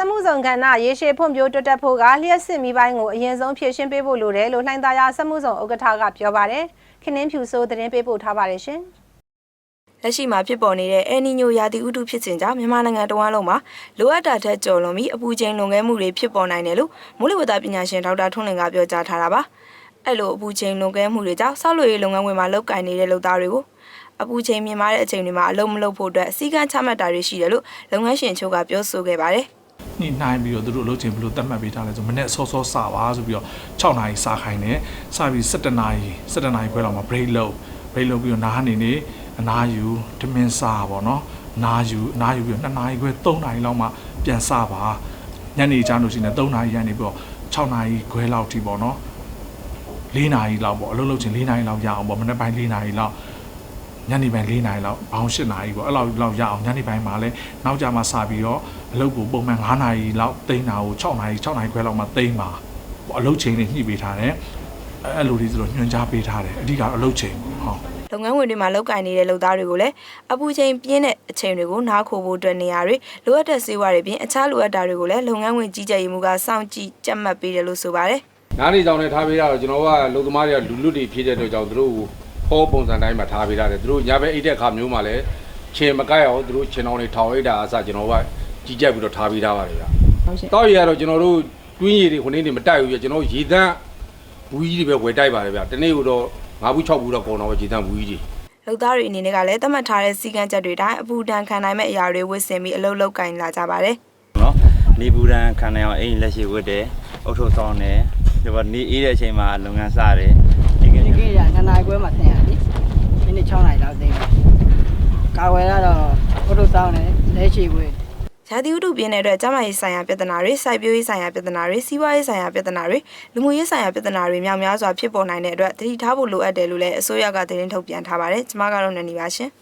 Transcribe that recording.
စက်မှုဆောင်ကဏ္ဍရေရှည်ဖွံ့ဖြိုးတိုးတက်ဖို့ကလျှက်စစ်မီပိုင်းကိုအရင်ဆုံးဖြည့်ရှင်းပေးဖို့လိုတယ်လို့လှိုင်းသားရစက်မှုဆောင်ဥက္ကဋ္ဌကပြောပါတယ်။ခင်းင်းဖြူဆိုးသတင်းပေးပို့ထားပါတယ်ရှင်။လက်ရှိမှာဖြစ်ပေါ်နေတဲ့အဲနီညိုရာသီဥတုဖြစ်ခြင်းကြောင့်မြန်မာနိုင်ငံတဝန်းလုံးမှာလိုအပ်တာထက်ကျော်လွန်ပြီးအပူချိန်လွန်ကဲမှုတွေဖြစ်ပေါ်နိုင်တယ်လို့မိုးလေဝသပညာရှင်ဒေါက်တာထွန်းလင်ကပြောကြားထားတာပါ။အဲ့လိုအပူချိန်လွန်ကဲမှုတွေကြောင့်ဆောက်လုပ်ရေးလုပ်ငန်းဝင်မှာလုပ်ကင်နေတဲ့လုပ်သားတွေကိုအပူချိန်မြင့်မားတဲ့အချိန်တွေမှာအလုပ်မလုပ်ဖို့အတွက်အစည်းအကမ်းချမှတ်တာတွေရှိတယ်လို့လုပ်ငန်းရှင်ချို့ကပြောဆိုခဲ့ပါတယ်။ ညှိနှိုင်းပြီးတော့သူတို့အလုပ်ချိန်ဘယ်လိုသတ်မှတ်ပေးထားလဲဆိုမနေ့စောစောစပါဆိုပြီးတော့6နာရီစာခိုင်းတယ်စပြီး17နာရီ17နာရီခွဲလောက်မှာ break လုပ် break လုပ်ပြီးတော့နားနေနေအနားယူတမင်စာပေါ့နော်အနားယူအနားယူပြီးတော့2နာရီခွဲ3နာရီလောက်မှပြန်စပါညနေကျလို့ရှိရင်3နာရီရနေပြီးတော့6နာရီခွဲလောက်ထိပေါ့နော်4နာရီလောက်ပေါ့အလုပ်လုပ်ချင်4နာရီလောက်ရအောင်ပေါ့မနေ့ပိုင်း4နာရီလောက်ညနေပိုင်း4နာရီလောက်ဘောင်း8နာရီပေါ့အဲ့လောက်လောက်ရအောင်ညနေပိုင်းမှာလည်းနောက်ကြမှာစပြီးတော့ အလုပ်ကိုပုံမှန်9နာရီလောက်တိန်းတာကို6နာရီ6နာရီခွဲလောက်မှတိန်းပါပေါ့အလုပ်ချိန်တွေညှိပေးထားတယ်အဲ့အဲ့လိုတွေဆိုတော့ညွှန်ကြားပေးထားတယ်အဓိကတော့အလုပ်ချိန်ပေါ့ဟုတ်လုပ်ငန်းဝင်တွေမှာလုပ်ကင်နေတဲ့လုပ်သားတွေကိုလည်းအပူချိန်ပြင်းတဲ့အချိန်တွေကိုနားခိုဖို့အတွက်နေရာတွေလိုအပ်တဲ့ဆေးဝါးတွေပြင်အခြားလိုအပ်တာတွေကိုလည်းလုပ်ငန်းဝင်ကြီးကြပ်ရေးမှုကစောင့်ကြည့်ကြက်မှတ်ပေးတယ်လို့ဆိုပါတယ်နားနေကြောင်နဲ့ထားပေးတာတော့ကျွန်တော်ကလူသမားတွေကလူလွတ်တွေဖြစ်တဲ့အတွက်ကြောင့်သူတို့ကိုဟောပုံစံတိုင်းမှာထားပေးတာတယ်သူတို့ညဘက်အိတ်တဲ့ခါမျိုးမှာလည်းချင်းမကိုက်အောင်သူတို့ချင်းအောင်တွေထောင်အိတ်တာအစကျွန်တော်က ကြီးကြပ်ပြီးတော့ထားပေးထားပါတယ်ဗျာတောက်ရည်ကတော့ကျွန်တော်တို့တွင်းရည်တွေခုနေနေမတိုက်ဘူးပြကျွန်တော်ရေသန့်ဘူးကြီးတွေပဲဝယ်တိုက်ပါတယ်ဗျာတနေ့ကတော့၅ဘူး၆ဘူးတော့ကုန်တော့ပဲရေသန့်ဘူးကြီးတွေလုပ်သားတွေအနေနဲ့ကလည်းသတ်မှတ်ထားတဲ့စီကံချက်တွေတိုင်းအပူဒဏ်ခံနိုင်မဲ့အရာတွေဝတ်ဆင်ပြီးအလုပ်လုပ်ကင်လာကြပါတယ်နော်နေပူရန်ခံနိုင်အောင်အိမ်လက်ရှိဝတ်တယ်အုတ်ထုတ်ဆောင်တယ်ဒီပေါ်နေအေးတဲ့အချိန်မှာလုပ်ငန်းစတယ်ဒီကနေ့ဒီကိရနှစ်နာရီခွဲမှဆင်းရပြီမိနစ်6နာရီလောက်သိမ်းတယ်ကာဝယ်ရတော့ဘုထုစောင်းတယ်လက်ရှိဝေး။ ရာသီဥတုပြင်းတဲ့အတွက်ကျန်းမာရေးဆိုင်ရာပြဿနာတွေစိုက်ပျိုးရေးဆိုင်ရာပြဿနာတွေစီးပွားရေးဆိုင်ရာပြဿနာတွေလူမှုရေးဆိုင်ရာပြဿနာတွေမြောက်များစွာဖြစ်ပေါ်နိုင်တဲ့အတွက်သတိထားဖို့လိုအပ်တယ်လို့လည်းအစိုးရကသတင်းထုတ်ပြန်ထားပါတယ်။ကျွန်မကတော့နေနေပါရှင်။